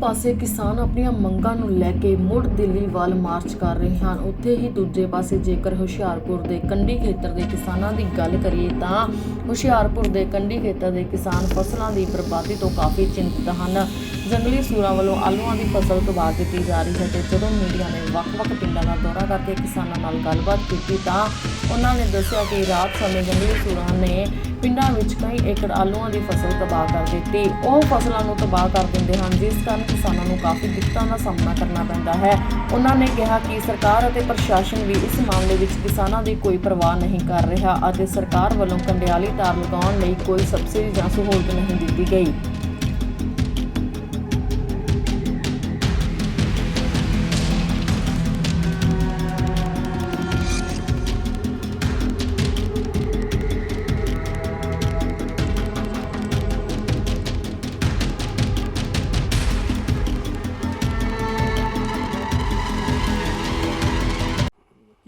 ਪਾਸੇ ਕਿਸਾਨ ਆਪਣੀਆਂ ਮੰਗਾਂ ਨੂੰ ਲੈ ਕੇ ਮੁੜ ਦਿੱਲੀ ਵੱਲ ਮਾਰਚ ਕਰ ਰਹੇ ਹਨ। ਉੱਥੇ ਹੀ ਦੂਜੇ ਪਾਸੇ ਜੇਕਰ ਹੁਸ਼ਿਆਰਪੁਰ ਦੇ ਕੰਢੀ ਖੇਤਰ ਦੇ ਕਿਸਾਨਾਂ ਦੀ ਗੱਲ ਕਰੀਏ ਤਾਂ ਹੁਸ਼ਿਆਰਪੁਰ ਦੇ ਕੰਢੀ ਖੇਤਰ ਦੇ ਕਿਸਾਨ ਫਸਲਾਂ ਦੀ ਬਰਬਾਦੀ ਤੋਂ ਕਾਫੀ ਚਿੰਤਤ ਹਨ। ਜੰਗਲੀ ਸੂਰਾਂ ਵੱਲੋਂ ਆਲੂਆਂ ਦੀ ਫਸਲ ਤਬਾਹ ਦਿੱਤੀ ਜਾ ਰਹੀ ਹੈ ਤੇ ਜਦੋਂ ਮੀਡੀਆ ਨੇ ਵੱਖ-ਵੱਖ ਪਿੰਡਾਂ ਦਾ ਦੌਰਾ ਕਰਕੇ ਕਿਸਾਨਾਂ ਨਾਲ ਗੱਲਬਾਤ ਕੀਤੀ ਤਾਂ ਉਹਨਾਂ ਨੇ ਦੱਸਿਆ ਕਿ ਰਾਤ ਸਮੇਂ ਜੰਗਲੀ ਸੂਰਾਂ ਨੇ ਪਿੰਡਾਂ ਵਿੱਚ ਕਈ ਏਕੜ ਆਲੂਆਂ ਦੀ ਫਸਲ ਤਬਾਹ ਕਰ ਦਿੱਤੀ। ਉਹ ਫਸਲਾਂ ਨੂੰ ਤਬਾਹ ਕਰ ਦਿੰਦੇ ਹਨ, ਜਿਸ ਕਾਰਨ ਕਿਸਾਨਾਂ ਨੂੰ ਕਾਫੀ ਦਿੱਕਤਾਂ ਦਾ ਸਾਹਮਣਾ ਕਰਨਾ ਪੈਂਦਾ ਹੈ। ਉਹਨਾਂ ਨੇ ਕਿਹਾ ਕਿ ਸਰਕਾਰ ਅਤੇ ਪ੍ਰਸ਼ਾਸਨ ਵੀ ਇਸ ਮਾਮਲੇ ਵਿੱਚ ਕਿਸਾਨਾਂ ਦੀ ਕੋਈ ਪਰਵਾਹ ਨਹੀਂ ਕਰ ਰਿਹਾ ਅਤੇ ਸਰਕਾਰ ਵੱਲੋਂ ਕੰਡਿਆਲੀ ਤਾਰ ਲਗਾਉਣ ਲਈ ਕੋਈ ਸਬਸਿਡੀ ਜਾਂ ਸਹੂਲਤ ਨਹੀਂ ਦਿੱਤੀ ਗਈ।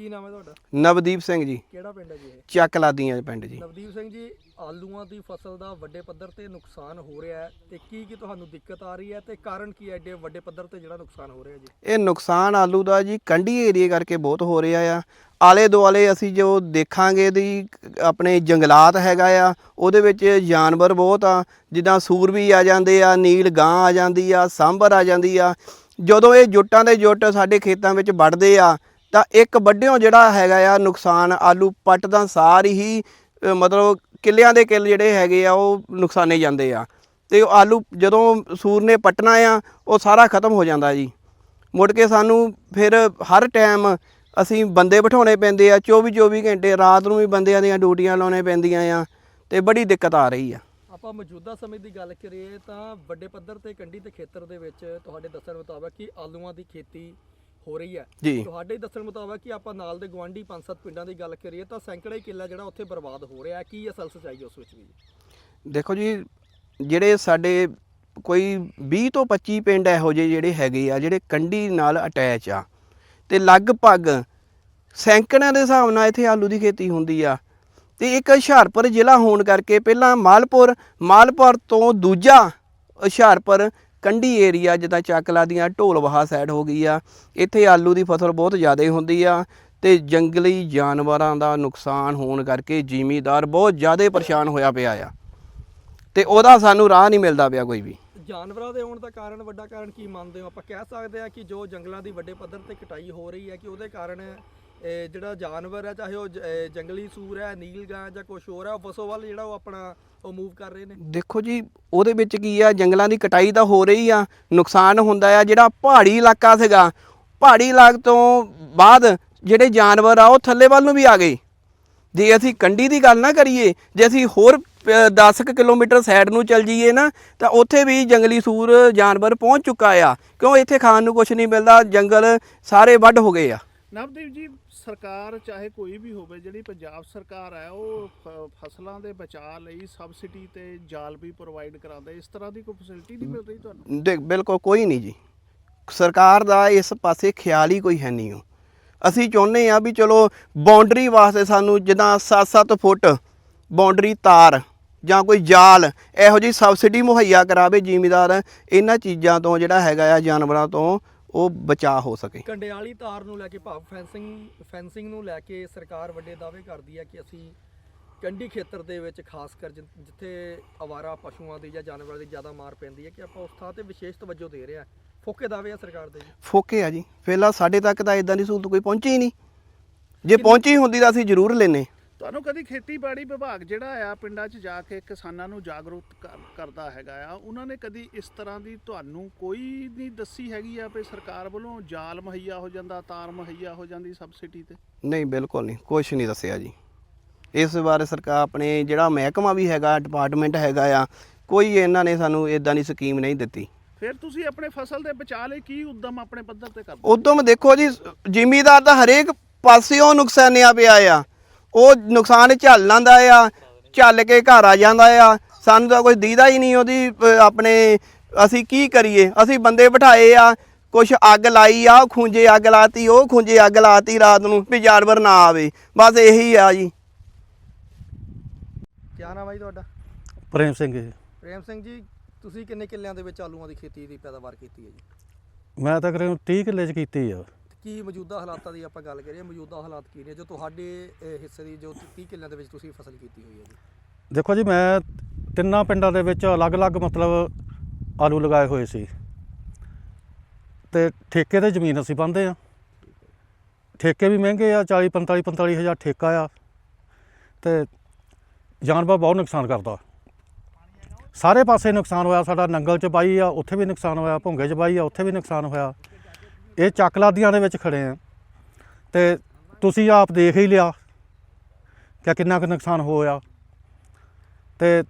ਕੀ ਨਾਮ ਹੈ ਤੁਹਾਡਾ? ਨਵਦੀਪ ਸਿੰਘ ਜੀ। ਕਿਹੜਾ ਪਿੰਡ ਹੈ ਜੀ ਇਹ? ਚੱਕ ਲਾਦੀਆਂ ਦੇ ਪਿੰਡ ਜੀ। ਨਵਦੀਪ ਸਿੰਘ ਜੀ ਆਲੂਆਂ ਦੀ ਫਸਲ ਦਾ ਵੱਡੇ ਪੱਧਰ ਤੇ ਨੁਕਸਾਨ ਹੋ ਰਿਹਾ ਹੈ ਤੇ ਕੀ ਕੀ ਤੁਹਾਨੂੰ ਦਿੱਕਤ ਆ ਰਹੀ ਹੈ ਤੇ ਕਾਰਨ ਕੀ ਹੈ ਐਡੇ ਵੱਡੇ ਪੱਧਰ ਤੇ ਜਿਹੜਾ ਨੁਕਸਾਨ ਹੋ ਰਿਹਾ ਜੀ? ਇਹ ਨੁਕਸਾਨ ਆਲੂ ਦਾ ਜੀ ਕੰਢੀ ਏਰੀਏ ਕਰਕੇ ਬਹੁਤ ਹੋ ਰਿਹਾ ਆ। ਆਲੇ ਦੁਆਲੇ ਅਸੀਂ ਜੋ ਦੇਖਾਂਗੇ ਦੀ ਆਪਣੇ ਜੰਗਲਾਤ ਹੈਗਾ ਆ ਉਹਦੇ ਵਿੱਚ ਜਾਨਵਰ ਬਹੁਤ ਆ। ਜਿੱਦਾਂ ਸੂਰ ਵੀ ਆ ਜਾਂਦੇ ਆ ਨੀਲ ਗਾਂ ਆ ਜਾਂਦੀ ਆ ਸਾਂਭਰ ਆ ਜਾਂਦੀ ਆ। ਜਦੋਂ ਇਹ ਜੁੱਟਾਂ ਦੇ ਜੁੱਟ ਸਾਡੇ ਖੇਤਾਂ ਵਿੱਚ ਵੱਢਦੇ ਆ ਤਾਂ ਇੱਕ ਵੱਡਿਓ ਜਿਹੜਾ ਹੈਗਾ ਆ ਨੁਕਸਾਨ ਆਲੂ ਪੱਟ ਦਾ ਸਾਰ ਹੀ ਮਤਲਬ ਕਿੱਲਿਆਂ ਦੇ ਕਿੱਲ ਜਿਹੜੇ ਹੈਗੇ ਆ ਉਹ ਨੁਕਸਾਨੇ ਜਾਂਦੇ ਆ। ਤੇ ਉਹ ਆਲੂ ਜਦੋਂ ਸੂਰ ਨੇ ਪੱਟਣਾ ਆ, ਉਹ ਸਾਰਾ ਖਤਮ ਹੋ ਜਾਂਦਾ ਜੀ। ਮੁੜ ਕੇ ਸਾਨੂੰ ਫਿਰ ਹਰ ਟਾਈਮ ਅਸੀਂ ਬੰਦੇ ਬਿਠਾਉਣੇ ਪੈਂਦੇ ਆ 24 24 ਘੰਟੇ ਰਾਤ ਨੂੰ ਵੀ ਬੰਦਿਆਂ ਦੀਆਂ ਡਿਊਟੀਆਂ ਲਾਉਣੇ ਪੈਂਦੀਆਂ ਆ ਤੇ ਬੜੀ ਦਿੱਕਤ ਆ ਰਹੀ ਆ। ਆਪਾਂ ਮੌਜੂਦਾ ਸਮੇਂ ਦੀ ਗੱਲ ਕਰੀਏ ਤਾਂ ਵੱਡੇ ਪੱਧਰ ਤੇ ਕੰਢੀ ਤੇ ਖੇਤਰ ਦੇ ਵਿੱਚ ਤੁਹਾਡੇ ਦੱਸਣ ਮੁਤਾਬਕ ਕਿ ਆਲੂਆਂ ਦੀ ਖੇਤੀ ਹੋ ਰਹੀ ਹੈ। ਜੀ। ਤੁਹਾਡੇ ਦੱਸਣ ਮੁਤਾਬਕ ਕਿ ਆਪਾਂ ਨਾਲ ਦੇ ਗਵਾਂਢੀ ਪੰਜ ਸੱਤ ਪਿੰਡਾਂ ਦੀ ਗੱਲ ਕਰੀਏ ਤਾਂ ਸੈਂਕੜੇ ਕਿੱਲਾ ਜਿਹੜਾ ਉੱਥੇ ਬਰਬਾਦ ਹੋ ਰਿਹਾ ਹੈ। ਕੀ ਅਸਲ ਸੱਚਾਈ ਉਸ ਵਿੱਚ ਵੀ? ਦੇਖੋ ਜੀ ਜਿਹੜੇ ਸਾਡੇ ਕੋਈ 20 ਤੋਂ 25 ਪਿੰਡ ਇਹੋ ਜਿਹੇ ਜਿਹੜੇ ਹੈਗੇ ਆ ਜਿਹੜੇ ਕੰਢੀ ਨਾਲ ਅਟੈਚ ਆ ਤੇ ਲਗਭਗ ਸੈਂਕੜਿਆਂ ਦੇ ਹਿਸਾਬ ਨਾਲ ਇੱਥੇ ਆਲੂ ਦੀ ਖੇਤੀ ਹੁੰਦੀ ਆ। ਤੇ ਇੱਕ ਹੁਸ਼ਿਆਰਪੁਰ ਜ਼ਿਲ੍ਹਾ ਹੋਣ ਕਰਕੇ ਪਹਿਲਾਂ ਮਾਲਪੁਰ ਮਾਲਪੁਰ ਤੋਂ ਦੂਜਾ ਹੁਸ਼ਿਆਰਪੁਰ ਕੰਢੀ ਏਰੀਆ ਜਿੱਦਾਂ ਚੱਕਲਾ ਦੀਆਂ ਢੋਲਵਾਹਾ ਸਾਈਡ ਹੋ ਗਈ ਆ। ਇੱਥੇ ਆਲੂ ਦੀ ਫਸਲ ਬਹੁਤ ਜ਼ਿਆਦਾ ਹੁੰਦੀ ਆ ਤੇ ਜੰਗਲੀ ਜਾਨਵਰਾਂ ਦਾ ਨੁਕਸਾਨ ਹੋਣ ਕਰਕੇ ਜ਼ਿਮੀਦਾਰ ਬਹੁਤ ਜ਼ਿਆਦਾ ਪਰੇਸ਼ਾਨ ਹੋਇਆ ਪਿਆ ਆ। ਤੇ ਉਹਦਾ ਸਾਨੂੰ ਰਾਹ ਨਹੀਂ ਮਿਲਦਾ ਪਿਆ ਕੋਈ ਵੀ। ਜਾਨਵਰਾਂ ਦੇ ਆਉਣ ਦਾ ਕਾਰਨ, ਵੱਡਾ ਕਾਰਨ ਕੀ ਮੰਨਦੇ ਹੋ? ਆਪਾਂ ਕਹਿ ਸਕਦੇ ਆ ਕਿ ਜੋ ਜੰਗਲਾਂ ਦੀ ਵੱਡੇ ਪੱਧਰ ਤੇ ਕਟਾਈ ਹੋ ਰਹੀ ਹੈ, ਕਿ ਉਹਦੇ ਕਾਰਨ ਜਿਹੜਾ ਜਾਨਵਰ ਹੈ, ਚਾਹੇ ਉਹ ਜ- ਇਹ ਜੰਗਲੀ ਸੂਰ ਹੈ, ਨੀਲ ਜਾਂ ਕੁਝ ਹੋਰ ਹੈ, ਉਹ ਵਸੋਂ ਵੱਲ ਜਿਹੜਾ ਉਹ ਆਪਣਾ ਉਹ ਮੂਵ ਕਰ ਰਹੇ ਨੇ। ਦੇਖੋ ਜੀ, ਉਹਦੇ ਵਿੱਚ ਕੀ ਆ, ਜੰਗਲਾਂ ਦੀ ਕਟਾਈ ਤਾਂ ਹੋ ਰਹੀ ਆ, ਨੁਕਸਾਨ ਹੁੰਦਾ ਆ, ਜਿਹੜਾ ਪਹਾੜੀ ਇਲਾਕਾ ਸੀਗਾ, ਪਹਾੜੀ ਇਲਾਕੇ ਤੋਂ ਬਾਅਦ ਜਿਹੜੇ ਜਾਨਵਰ ਆ, ਉਹ ਥੱਲੇ ਵੱਲ ਨੂੰ ਵੀ ਆ ਗਏ। ਜੇ ਅਸੀਂ ਕੰਢੀ ਦੀ ਗੱਲ ਨਾ ਕਰੀਏ, ਜੇ ਅਸੀਂ ਹੋਰ 10 ਕਿਲੋਮੀਟਰ ਸਾਈਡ ਨੂੰ ਚੱਲ ਜਾਈਏ ਨਾ, ਤਾਂ ਉੱਥੇ ਵੀ ਜੰਗਲੀ ਸੂਰ, ਜਾਨਵਰ ਪਹੁੰਚ ਚੁੱਕਾ ਆ। ਕਿਉਂ ਇੱਥੇ ਖਾਣ ਨੂੰ ਕੁਝ ਨਹੀਂ ਮਿਲਦਾ, ਜੰਗਲ ਸਾਰੇ ਵੱਢ ਹੋ ਗਏ ਆ। ਨਵਦੀਪ ਜੀ, ਸਰਕਾਰ ਚਾਹੇ ਕੋਈ ਵੀ ਹੋਵੇ, ਜਿਹੜੀ ਪੰਜਾਬ ਸਰਕਾਰ ਹੈ, ਉਹ ਫਸਲਾਂ ਦੇ ਬਚਾਅ ਲਈ ਸਬਸਿਡੀ ਤੇ ਜਾਲ ਵੀ ਪ੍ਰੋਵਾਈਡ ਕਰਾਉਂਦਾ, ਇਸ ਤਰ੍ਹਾਂ ਦੀ ਕੋਈ ਫੈਸਿਲਿਟੀ ਨਹੀਂ ਮਿਲ ਰਹੀ ਤੁਹਾਨੂੰ? ਦੇਖ, ਬਿਲਕੁਲ ਕੋਈ ਨਹੀਂ ਜੀ। ਸਰਕਾਰ ਦਾ ਇਸ ਪਾਸੇ ਖਿਆਲ ਹੀ ਕੋਈ ਹੈ ਨਹੀਂ ਓ ਅਸੀਂ ਚਾਹੁੰਦੇ ਆ ਵੀ ਚਲੋ ਬਾਉਂਡਰੀ ਵਾਸਤੇ ਸਾਨੂੰ ਜਿੱਦਾਂ 7-7 ਫੁੱਟ ਬਾਉਂਡਰੀ ਤਾਰ ਜਾਂ ਕੋਈ ਜਾਲ, ਇਹੋ ਜਿਹੀ ਸਬਸਿਡੀ ਮੁਹੱਈਆ ਕਰਾਵੇ ਜ਼ਿਮੀਦਾਰ। ਇਹਨਾਂ ਚੀਜ਼ਾਂ ਤੋਂ ਜਿਹੜਾ ਹੈਗਾ ਆ, ਜਾਨਵਰਾਂ ਤੋਂ ਉਹ ਬਚਾਅ ਹੋ ਸਕੇ। ਕੰਡਿਆਲੀ ਤਾਰ ਨੂੰ ਲੈ ਕੇ ਭਾਵ ਫੈਂਸਿੰਗ ਫੈਂਸਿੰਗ ਨੂੰ ਲੈ ਕੇ ਸਰਕਾਰ ਵੱਡੇ ਦਾਅਵੇ ਕਰਦੀ ਹੈ ਕਿ ਅਸੀਂ ਕੰਢੀ ਖੇਤਰ ਦੇ ਵਿੱਚ ਖਾਸ ਕਰ ਜਿ- ਜਿੱਥੇ ਅਵਾਰਾ ਪਸ਼ੂਆਂ ਦੀ ਜਾਂ ਜਾਨਵਰਾਂ ਦੀ ਜ਼ਿਆਦਾ ਮਾਰ ਪੈਂਦੀ ਹੈ ਕਿ ਆਪਾਂ ਉਸ ਥਾਂ ਤੇ ਵਿਸ਼ੇਸ਼ ਤਵੱਜੋ ਦੇ ਰਹੇ ਹਾਂ। ਫੋਕੇ ਦਾਅਵੇ ਆ ਸਰਕਾਰ ਦੇ ਜੀ। ਫੋਕੇ ਆ ਜੀ। ਫਿਲਹਾਲ ਸਾਡੇ ਤੱਕ ਤਾਂ ਇਦਾਂ ਦੀ ਸਹੂਲਤ ਕੋਈ ਪਹੁੰਚੀ ਹੀ ਨਹੀਂ। ਜੇ ਪਹੁੰਚੀ ਹੁੰਦੀ ਤਾਂ ਅਸੀਂ ਜ਼ਰੂਰ ਲੈਨੇ ਤੁਹਾਨੂੰ ਕਦੀ ਖੇਤੀਬਾੜੀ ਵਿਭਾਗ ਜਿਹੜਾ ਆ ਪਿੰਡਾਂ 'ਚ ਜਾ ਕੇ ਕਿਸਾਨਾਂ ਨੂੰ ਜਾਗਰੂਕ ਕਰ- ਕਰਦਾ ਹੈਗਾ ਆ ਉਹਨਾਂ ਨੇ ਕਦੀ ਇਸ ਤਰ੍ਹਾਂ ਦੀ ਤੁਹਾਨੂੰ ਕੋਈ ਨਹੀਂ ਦੱਸੀ ਹੈਗੀ ਆ ਵੀ ਸਰਕਾਰ ਵੱਲੋਂ ਜਾਲ ਮੁਹੱਈਆ ਹੋ ਜਾਂਦਾ ਤਾਰ ਮੁਹੱਈਆ ਹੋ ਜਾਂਦੀ ਸਬਸਿਡੀ ਤੇ? ਨਹੀਂ ਬਿਲਕੁਲ ਨਹੀਂ ਕੁਝ ਨਹੀਂ ਦੱਸਿਆ ਜੀ। ਇਸ ਬਾਰੇ ਸਰਕਾਰ ਆਪਣੇ ਜਿਹੜਾ ਮਹਿਕਮਾ ਵੀ ਹੈਗਾ ਡਿਪਾਰਟਮੈਂਟ ਹੈਗਾ ਆ ਕੋਈ ਇਹਨਾਂ ਨੇ ਸਾਨੂੰ ਇਦਾਂ ਦੀ ਸਕੀਮ ਨਹੀਂ ਦਿੱਤੀ। ਫਿਰ ਤੁਸੀਂ ਆਪਣੇ ਫਸਲ ਦੇ ਬਚਾਅ ਲਈ ਕੀ ਉਦਮ ਆਪਣੇ ਪੱਧਰ ਤੇ ਕਰਦੇ? ਉਦੋਂ ਦੇਖੋ ਜੀ ਜ਼ਿਮੀਦਾਰ ਦਾ ਹਰੇਕ ਪਾਸਿਓਂ ਨੁਕਸਾਨਿਆ ਪਿਆ ਆ। ਉਹ ਨੁਕਸਾਨ ਝੱਲ ਲੈਂਦਾ ਆ ਝੱਲ ਕੇ ਘਰ ਆ ਜਾਂਦਾ ਆ। ਸਾਨੂੰ ਤਾਂ ਕੋਈ ਦੀਦਾ ਹੀ ਨਹੀਂ ਉਹਦੀ ਆਪਣੇ ਅਸੀਂ ਕੀ ਕਰੀਏ? ਅਸੀਂ ਬੰਦੇ ਬਿਠਾਏ ਆ ਕੁਛ ਅੱਗ ਲਾਈ ਆ ਉਹ ਖੁੰਝੇ ਅੱਗ ਲਾਤੀ ਉਹ ਖੁੰਝੇ ਅੱਗ ਲਾਤੀ ਰਾਤ ਨੂੰ ਵੀ ਜਾਨਵਰ ਨਾ ਆਵੇ। ਬਸ ਇਹੀ ਆ ਜੀ। ਕੀ ਨਾਮ ਹੈ ਜੀ ਤੁਹਾਡਾ? ਪ੍ਰੇਮ ਸਿੰਘ ਜੀ। ਪ੍ਰੇਮ ਸਿੰਘ ਜੀ ਤੁਸੀਂ ਕਿੰਨੇ ਕਿੱਲਿਆਂ ਦੇ ਵਿੱਚ ਆਲੂਆਂ ਦੀ ਖੇਤੀ ਦੀ ਪੈਦਾਵਾਰ ਕੀਤੀ ਹੈ ਜੀ? ਮੈਂ ਤਾਂ ਕਰੀਬ 30 ਕਿੱਲੇ ਚ ਕੀਤੀ ਆ। ਕੀ ਮੌਜੂਦਾ ਹਾਲਾਤਾਂ ਦੀ ਆਪਾਂ ਗੱਲ ਕਰੀਏ ਮੌਜੂਦਾ ਹਾਲਾਤ ਕੀ ਨੇ? ਜੋ ਤੁਹਾਡੇ ਅਹ, ਹਿੱਸੇ ਦੀ ਜੋ 30 ਕਿੱਲਿਆਂ ਦੇ ਵਿੱਚ ਤੁਸੀਂ ਫਸਲ ਕੀਤੀ ਹੋਈ ਹੈ ਜੀ। ਦੇਖੋ ਜੀ ਮੈਂ ਤਿੰਨਾਂ ਪਿੰਡਾਂ ਦੇ ਵਿੱਚ ਅਲੱਗ-ਅਲੱਗ ਮਤਲਬ ਆਲੂ ਲਗਾਏ ਹੋਏ ਸੀ। ਤੇ ਠੇਕੇ ਤੇ ਜ਼ਮੀਨ ਅਸੀਂ ਪਾਉਂਦੇ ਆ ਠੇਕੇ ਵੀ ਮਹਿੰਗੇ ਆ 40 45 45 ਹਜ਼ਾਰ ਠੇਕਾ ਆ। ਤੇ ਜਾਨਵਰ ਬਹੁਤ ਨੁਕਸਾਨ ਕਰਦਾ। ਸਾਰੇ ਪਾਸੇ ਨੁਕਸਾਨ ਹੋਇਆ ਸਾਡਾ ਨੰਗਲ ਚ ਬਾਈ ਆ ਉੱਥੇ ਵੀ ਨੁਕਸਾਨ ਹੋਇਆ ਭੁੰਗੇ ਚ ਬਾਈ ਆ ਉੱਥੇ ਵੀ ਨੁਕਸਾਨ ਹੋਇਆ। ਇਹ ਚੱਕਲਾਦੀਆਂ ਦੇ ਵਿੱਚ ਖੜੇ ਆ। ਤੇ ਤੁਸੀਂ ਆਪ ਦੇਖ ਹੀ ਲਿਆ ਕਿ ਕਿੰਨਾ ਕੁ ਨੁਕਸਾਨ ਹੋਇਆ। ਤੇ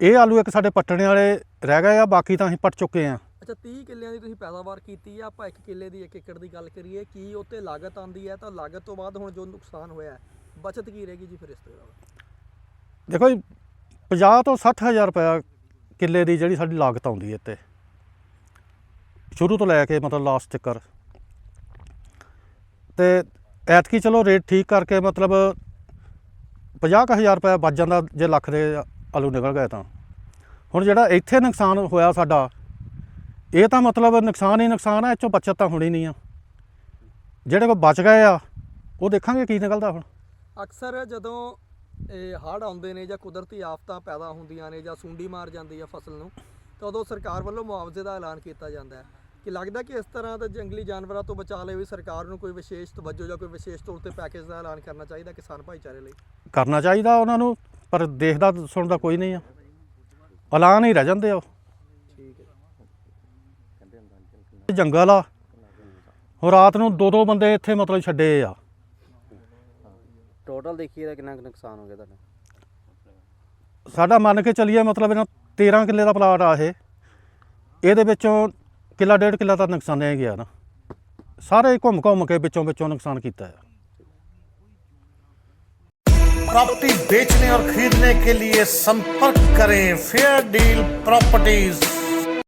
ਇਹ ਆਲੂ ਇੱਕ ਸਾਡੇ ਪੱਟਣੇ ਵਾਲੇ ਰਹਿ ਗਏ ਆ ਬਾਕੀ ਤਾਂ ਅਸੀਂ ਪੱਟ ਚੁੱਕੇ ਆ। ਅੱਛਾ 30 ਕਿੱਲਿਆਂ ਦੀ ਤੁਸੀਂ ਪੈਦਾਵਾਰ ਕੀਤੀ ਹੈ ਆਪਾਂ 1 ਕਿੱਲੇ ਦੀ 1 ਏਕੜ ਦੀ ਗੱਲ ਕਰੀਏ ਕੀ ਉੱਤੇ ਲਾਗਤ ਆਂਦੀ ਹੈ? ਤਾਂ ਲਾਗਤ ਤੋਂ ਬਾਅਦ ਹੁਣ ਜੋ ਨੁਕਸਾਨ ਹੋਇਆ ਹੈ ਬਚਤ ਕੀ ਰਹੇਗੀ ਜੀ ਫਿਰ ਇਸ ਤੋਂ ਇਲਾਵਾ? ਦੇਖੋ ਜੀ 50 ਤੋਂ 60 ਹਜ਼ਾਰ ਰੁਪਇਆ ਕਿੱਲੇ ਦੀ ਜਿਹੜੀ ਸਾਡੀ ਲਾਗਤ ਆਉਂਦੀ ਹੈ ਇੱਥੇ। ਸ਼ੁਰੂ ਤੋਂ ਲੈ ਕੇ ਮਤਲਬ ਲਾਸਟ ਤੱਕ ਤੇ ਐਤਕੀ ਚਲੋ ਰੇਟ ਠੀਕ ਕਰਕੇ ਮਤਲਬ 50000 ਰੁਪਇਆ ਬਚ ਜਾਂਦਾ ਜੇ ਲੱਖ ਦੇ ਆਲੂ ਨਿਕਲ ਗਏ ਤਾਂ। ਹੁਣ ਜਿਹੜਾ ਇੱਥੇ ਨੁਕਸਾਨ ਹੋਇਆ ਸਾਡਾ, ਇਹ ਤਾਂ ਮਤਲਬ ਨੁਕਸਾਨ ਹੀ ਨੁਕਸਾਨ ਹੈ ਇਹ 'ਚੋਂ ਬਚਤ ਤਾਂ ਹੋਣੀ ਨਹੀਂ ਆ। ਜਿਹੜੇ ਕੋ ਬਚ ਗਏ ਆ, ਉਹ ਦੇਖਾਂਗੇ ਕੀ ਨਿਕਲਦਾ ਹੁਣ। ਅਕਸਰ ਜਦੋਂ ਇਹ ਹੜ੍ਹ ਆਉਂਦੇ ਨੇ ਜਾਂ ਕੁਦਰਤੀ ਆਫਤਾਂ ਪੈਦਾ ਹੁੰਦੀਆਂ ਨੇ ਜਾਂ ਸੁੰਡੀ ਮਾਰ ਜਾਂਦੀ ਹੈ ਫਸਲ ਨੂੰ, ਤਾਂ ਉਦੋਂ ਸਰਕਾਰ ਵੱਲੋਂ ਮੁਆਵਜ਼ੇ ਦਾ ਐਲਾਨ ਕੀਤਾ ਜਾਂਦਾ ਹੈ। ਕਿ ਲੱਗਦਾ ਕਿ ਇਸ ਤਰ੍ਹਾਂ ਦੇ ਜੰਗਲੀ ਜਾਨਵਰਾਂ ਤੋਂ ਬਚਾਅ ਲਈ ਵੀ ਸਰਕਾਰ ਨੂੰ ਕੋਈ ਵਿਸ਼ੇਸ਼ ਤਵੱਜੋ ਜਾਂ ਕੋਈ ਵਿਸ਼ੇਸ਼ ਤੌਰ ਤੇ ਪੈਕੇਜ ਦਾ ਐਲਾਨ ਕਰਨਾ ਚਾਹੀਦਾ ਕਿਸਾਨ ਭਾਈਚਾਰੇ ਲਈ? ਕਰਨਾ ਚਾਹੀਦਾ ਉਹਨਾਂ ਨੂੰ ਪਰ ਦੇਖਦਾ ਸੁਣਦਾ ਕੋਈ ਨਹੀਂ ਆ। ਐਲਾਨ ਹੀ ਰਹਿ ਜਾਂਦੇ ਆ ਉਹ। ਠੀਕ ਹੈ। ਇਹ ਜੰਗਲ ਆ। ਹੁਣ ਰਾਤ ਨੂੰ ਦੋ ਦੋ ਬੰਦੇ ਇੱਥੇ ਮਤਲਬ ਛੱਡੇ ਆ। ਟੋਟਲ ਦੇਖੀਏ ਤਾਂ ਕਿੰਨਾ ਕੁ ਨੁਕਸਾਨ ਹੋ ਗਿਆ ਤੁਹਾਡਾ। ਸਾਡਾ ਮੰਨ ਕੇ ਚੱਲੀਏ ਮਤਲਬ ਇਹਨਾਂ 13 ਕਿੱਲੇ ਦਾ ਪਲਾਟ ਆ ਇਹ। ਇਹਦੇ ਵਿੱਚੋਂ ਕਿੱਲਾ ਡੇਢ ਕਿੱਲਾ ਤਾਂ ਨੁਕਸਾਨਿਆ ਹੀ ਗਿਆ ਨਾ ਸਾਰੇ ਘੁੰਮ ਘੁੰਮ ਕੇ ਵਿੱਚੋਂ ਵਿੱਚੋਂ ਨੁਕਸਾਨ ਕੀਤਾ ਹੈ प्रॉपर्टी बेचने और खरीदने के लिए संपर्क करें फेयर डील प्रॉपर्टीज